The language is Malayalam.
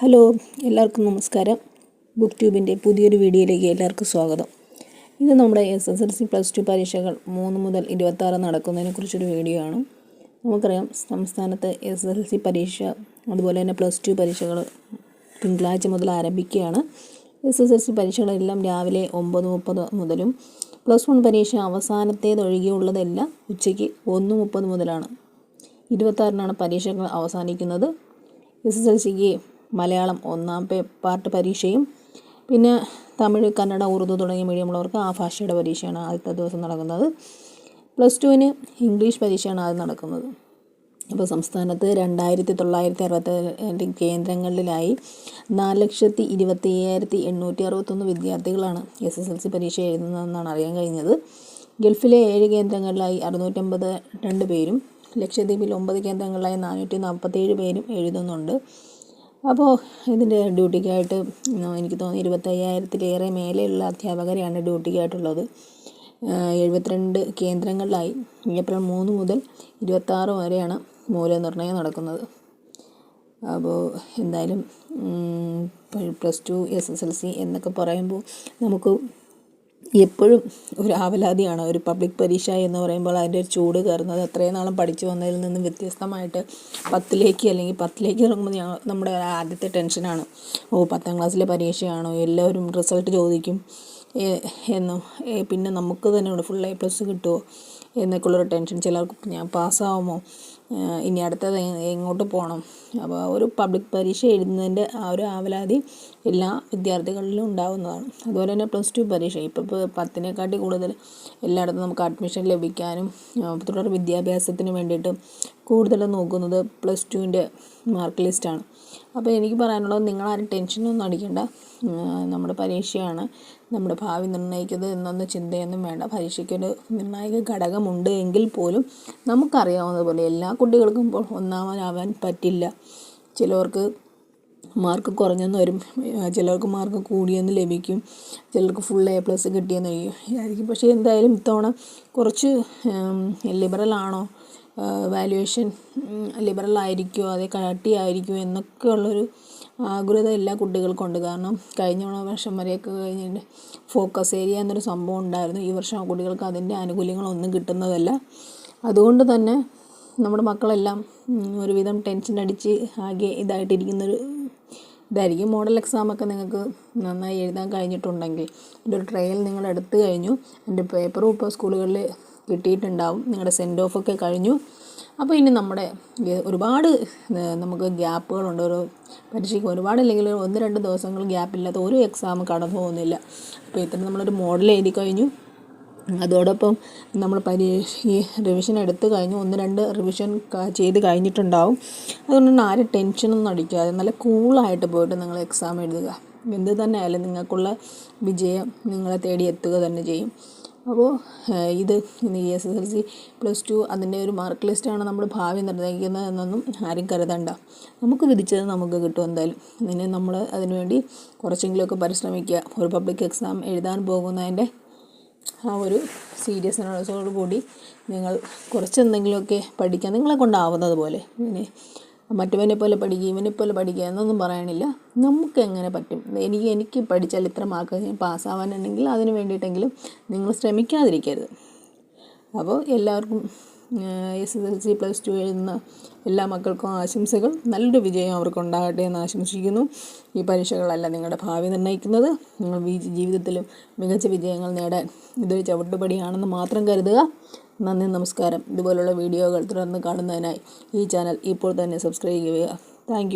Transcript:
ഹലോ എല്ലാവർക്കും നമസ്കാരം. ബുക്ക് ട്യൂബിന്റെ പുതിയൊരു വീഡിയോയിലേക്ക് എല്ലാവർക്കും സ്വാഗതം. ഇത് നമ്മുടെ S S L C plus two പരീക്ഷകൾ മൂന്ന് മുതൽ ഇരുപത്താറ് നടക്കുന്നതിനെ കുറിച്ചൊരു വീഡിയോ ആണ്. നമുക്കറിയാം സംസ്ഥാനത്ത് എസ് എസ് എൽ സി പരീക്ഷ അതുപോലെ തന്നെ പ്ലസ് ടു പരീക്ഷകൾ തിങ്കളാഴ്ച മുതൽ ആരംഭിക്കുകയാണ്. എസ് എസ് എൽ സി പരീക്ഷകളെല്ലാം രാവിലെ ഒമ്പത് മുപ്പത് മുതലും പ്ലസ് വൺ പരീക്ഷ അവസാനത്തേതൊഴികെയുള്ളതെല്ലാം ഉച്ചയ്ക്ക് ഒന്ന് മുപ്പത് മുതലാണ്. ഇരുപത്താറിനാണ് പരീക്ഷകൾ അവസാനിക്കുന്നത്. എസ് എസ് എൽ സിക്ക് മലയാളം ഒന്നാം പേ പാർട്ട് പരീക്ഷയും പിന്നെ തമിഴ് കന്നഡ ഉറുദു തുടങ്ങിയ മീഡിയമുള്ളവർക്ക് ആ ഭാഷയുടെ പരീക്ഷയാണ് ആദ്യത്തെ ദിവസം നടക്കുന്നത്. പ്ലസ് ടുവിന് ഇംഗ്ലീഷ് പരീക്ഷയാണ് ആദ്യം നടക്കുന്നത്. അപ്പോൾ സംസ്ഥാനത്ത് രണ്ടായിരത്തി തൊള്ളായിരത്തി അറുപത്തി കേന്ദ്രങ്ങളിലായി നാല് ലക്ഷത്തി ഇരുപത്തി അയ്യായിരത്തി എണ്ണൂറ്റി അറുപത്തൊന്ന് വിദ്യാർത്ഥികളാണ് എസ് എസ് എൽ സി പരീക്ഷ എഴുതുന്നതെന്നാണ് അറിയാൻ കഴിഞ്ഞത്. ഗൾഫിലെ ഏഴ് കേന്ദ്രങ്ങളിലായി അറുന്നൂറ്റമ്പത് രണ്ട് പേരും ലക്ഷദ്വീപിൽ ഒമ്പത് കേന്ദ്രങ്ങളിലായി നാനൂറ്റി നാൽപ്പത്തേഴ് പേരും എഴുതുന്നുണ്ട്. അപ്പോൾ ഇതിന്റെ ഡ്യൂട്ടിക്കായിട്ട് എനിക്ക് തോന്നുന്നു ഇരുപത്തയ്യായിരത്തിലേറെ മേലെയുള്ള അധ്യാപകരെയാണ് ഡ്യൂട്ടിക്കായിട്ടുള്ളത്. എഴുപത്തിരണ്ട് കേന്ദ്രങ്ങളിലായി. ഏപ്രിൽ മൂന്ന് മുതൽ ഇരുപത്താറ് വരെയാണ് മൂല്യനിർണയം നടക്കുന്നത്. അപ്പോൾ എന്തായാലും plus two S S L C എന്നൊക്കെ പറയുമ്പോൾ നമുക്ക് എപ്പോഴും ഒരു ആവലാതിയാണ്. ഒരു പബ്ലിക് പരീക്ഷ എന്ന് പറയുമ്പോൾ അതിന്റെ ഒരു ചൂട് കയറുന്നത്. അത്രയും നാളും പഠിച്ചു വന്നതിൽ നിന്നും വ്യത്യസ്തമായിട്ട് പത്തിലേക്ക് അല്ലെങ്കിൽ പത്തിലേക്ക് ഇറങ്ങുമ്പോൾ ഞങ്ങൾ നമ്മുടെ ആദ്യത്തെ ടെൻഷനാണ് ഓ പത്താം ക്ലാസ്സിലെ പരീക്ഷയാണോ? എല്ലാവരും റിസൾട്ട് ചോദിക്കും. എന്നും പിന്നെ നമുക്ക് തന്നെ ഫുൾ എ പ്ലസ് കിട്ടുമോ എന്നൊക്കെയുള്ളൊരു ടെൻഷൻ. ചിലർക്ക് ഞാൻ പാസ്സാവുമോ? ഇനി അടുത്തത് എങ്ങോട്ട് പോകണം? അപ്പോൾ ഒരു പബ്ലിക് പരീക്ഷ എഴുതുന്നതിന്റെ ആ ഒരു ആവലാതി എല്ലാ വിദ്യാർത്ഥികളിലും ഉണ്ടാകുന്നതാണ് അതുപോലെ തന്നെ പ്ലസ് ടു പരീക്ഷ. ഇപ്പോൾ ഇപ്പോൾ പത്തിനെക്കാട്ടി കൂടുതൽ എല്ലായിടത്തും നമുക്ക് അഡ്മിഷൻ ലഭിക്കാനും തുടർ വിദ്യാഭ്യാസത്തിന് വേണ്ടിയിട്ട് കൂടുതൽ നോക്കുന്നത് പ്ലസ് ടുവിന്റെ മാർക്ക് ലിസ്റ്റാണ്. അപ്പോൾ എനിക്ക് പറയാനുള്ളത് നിങ്ങളാരും ടെൻഷനൊന്നും അടിക്കേണ്ട. നമ്മുടെ പരീക്ഷയാണ്. നമ്മുടെ ഭാവി നിർണയിക്കുന്നത് എന്നൊന്നും ചിന്തയൊന്നും വേണ്ട. പരീക്ഷയ്ക്കൊരു നിർണായക ഘടകമുണ്ട് എങ്കിൽ പോലും നമുക്കറിയാവുന്നതുപോലെ എല്ലാ കുട്ടികൾക്കും ഇപ്പോൾ ഒന്നാമനാവാൻ പറ്റില്ല. ചിലവർക്ക് മാർക്ക് കുറഞ്ഞെന്ന് വരും. ചിലർക്ക് മാർക്ക് കൂടിയെന്ന് ലഭിക്കും. ചിലർക്ക് ഫുൾ എ പ്ലസ് കിട്ടിയെന്ന് ആയിരിക്കും. പക്ഷേ എന്തായാലും ഇത്തവണ കുറച്ച് ലിബറൽ ആണോ? വാല്യുവേഷൻ ലിബറൽ ആയിരിക്കുമോ അതേ കട്ടിയായിരിക്കുമോ എന്നൊക്കെ ഉള്ളൊരു ആകുലത എല്ലാ കുട്ടികൾക്കും ഉണ്ട്. കാരണം കഴിഞ്ഞ വർഷം വരെയൊക്കെ കഴിഞ്ഞിട്ട് ഫോക്കസ് ഏരിയ എന്നൊരു സംഭവം ഉണ്ടായിരുന്നു. ഈ വർഷം കുട്ടികൾക്ക് അതിന്റെ ആനുകൂല്യങ്ങളൊന്നും കിട്ടുന്നതല്ല. അതുകൊണ്ട് തന്നെ നമ്മുടെ മക്കളെല്ലാം ഒരുവിധം ടെൻഷൻ അടിച്ച് ആകെ ഇതായിട്ടിരിക്കുന്നൊരു ഇതായിരിക്കും. മോഡൽ എക്സാമൊക്കെ നിങ്ങൾക്ക് നന്നായി എഴുതാൻ കഴിഞ്ഞിട്ടുണ്ടെങ്കിൽ. ഒരു ട്രയൽ നിങ്ങൾ എടുത്തു കഴിഞ്ഞു എന്റെ പേപ്പറും ഇപ്പോൾ സ്കൂളുകളിൽ കിട്ടിയിട്ടുണ്ടാവും. നിങ്ങളുടെ സെൻഡ് ഒക്കെ കഴിഞ്ഞു. അപ്പോൾ ഇനി നമ്മുടെ ഒരുപാട് നമുക്ക് ഗ്യാപ്പുകളുണ്ട്. ഒരു പരീക്ഷയ്ക്ക് ഒരുപാട് അല്ലെങ്കിൽ ഒന്ന് രണ്ട് ദിവസങ്ങൾ ഗ്യാപ്പില്ലാത്ത ഒരു എക്സാം കടന്നു പോകുന്നില്ല. അപ്പോൾ ഇത്ര നമ്മളൊരു മോഡൽ എഴുതി കഴിഞ്ഞു. അതോടൊപ്പം നമ്മൾ പരീക്ഷ ഈ റിവിഷൻ എടുത്തു കഴിഞ്ഞു. ഒന്ന് രണ്ട് റിവിഷൻ ചെയ്ത് കഴിഞ്ഞിട്ടുണ്ടാവും. അതുകൊണ്ട് തന്നെ ആരും ടെൻഷനൊന്നും അടിക്കാതെ നല്ല കൂളായിട്ട് പോയിട്ട് നിങ്ങൾ എക്സാം എഴുതുക. എന്ത് തന്നെ ആയാലും നിങ്ങൾക്കുള്ള വിജയം നിങ്ങളെ തേടി എത്തുക തന്നെ ചെയ്യും. അപ്പോൾ ഇത് S S L C plus two അതിന്റെ ഒരു മാർക്ക് ലിസ്റ്റാണ് നമ്മൾ ഭാവി നിർണയിക്കുന്നത് എന്നൊന്നും ആരും കരുതണ്ട. നമുക്ക് വിധിച്ചത് നമുക്ക് കിട്ടും എന്തായാലും. അതിന് നമ്മൾ അതിനുവേണ്ടി കുറച്ചെങ്കിലുമൊക്കെ പരിശ്രമിക്കുക. ഒരു പബ്ലിക് എക്സാം എഴുതാൻ പോകുന്നതിന്റെ ആ ഒരു സീരിയസ്നെസ്സോടു കൂടി നിങ്ങൾ കുറച്ചെന്തെങ്കിലുമൊക്കെ പഠിക്കാൻ നിങ്ങളെ കൊണ്ടാവുന്നത് പോലെ. പിന്നെ മറ്റവനെ പോലെ പഠിക്കുക ഇവനെ പോലെ പഠിക്കുക എന്നൊന്നും പറയാനില്ല. നമുക്ക് എങ്ങനെ പറ്റും? എനിക്ക് എനിക്ക് പഠിച്ചാൽ ഇത്ര മാർക്ക് ഞാൻ പാസ്സാവാനുണ്ടെങ്കിൽ അതിന് വേണ്ടിയിട്ടെങ്കിലും നിങ്ങൾ ശ്രമിക്കാതിരിക്കരുത്. അപ്പോൾ എല്ലാവർക്കും S S L C plus two എഴുതുന്ന എല്ലാ മക്കൾക്കും ആശംസകൾ. നല്ലൊരു വിജയം അവർക്ക് ഉണ്ടാകട്ടെ എന്ന് ആശംസിക്കുന്നു. ഈ പരീക്ഷകളല്ല നിങ്ങളുടെ ഭാവി നിർണയിക്കുന്നത്. നിങ്ങൾ ജീവിതത്തിലും മികച്ച വിജയങ്ങൾ നേടാൻ ഇതൊരു ചവിട്ടുപടിയാണെന്ന് മാത്രം കരുതുക. നന്ദി നമസ്കാരം. ഇതുപോലുള്ള വീഡിയോകൾ തുടർന്ന് കാണുന്നതിനായി ഈ ചാനൽ ഇപ്പോൾ തന്നെ സബ്സ്ക്രൈബ് ചെയ്യുക. താങ്ക്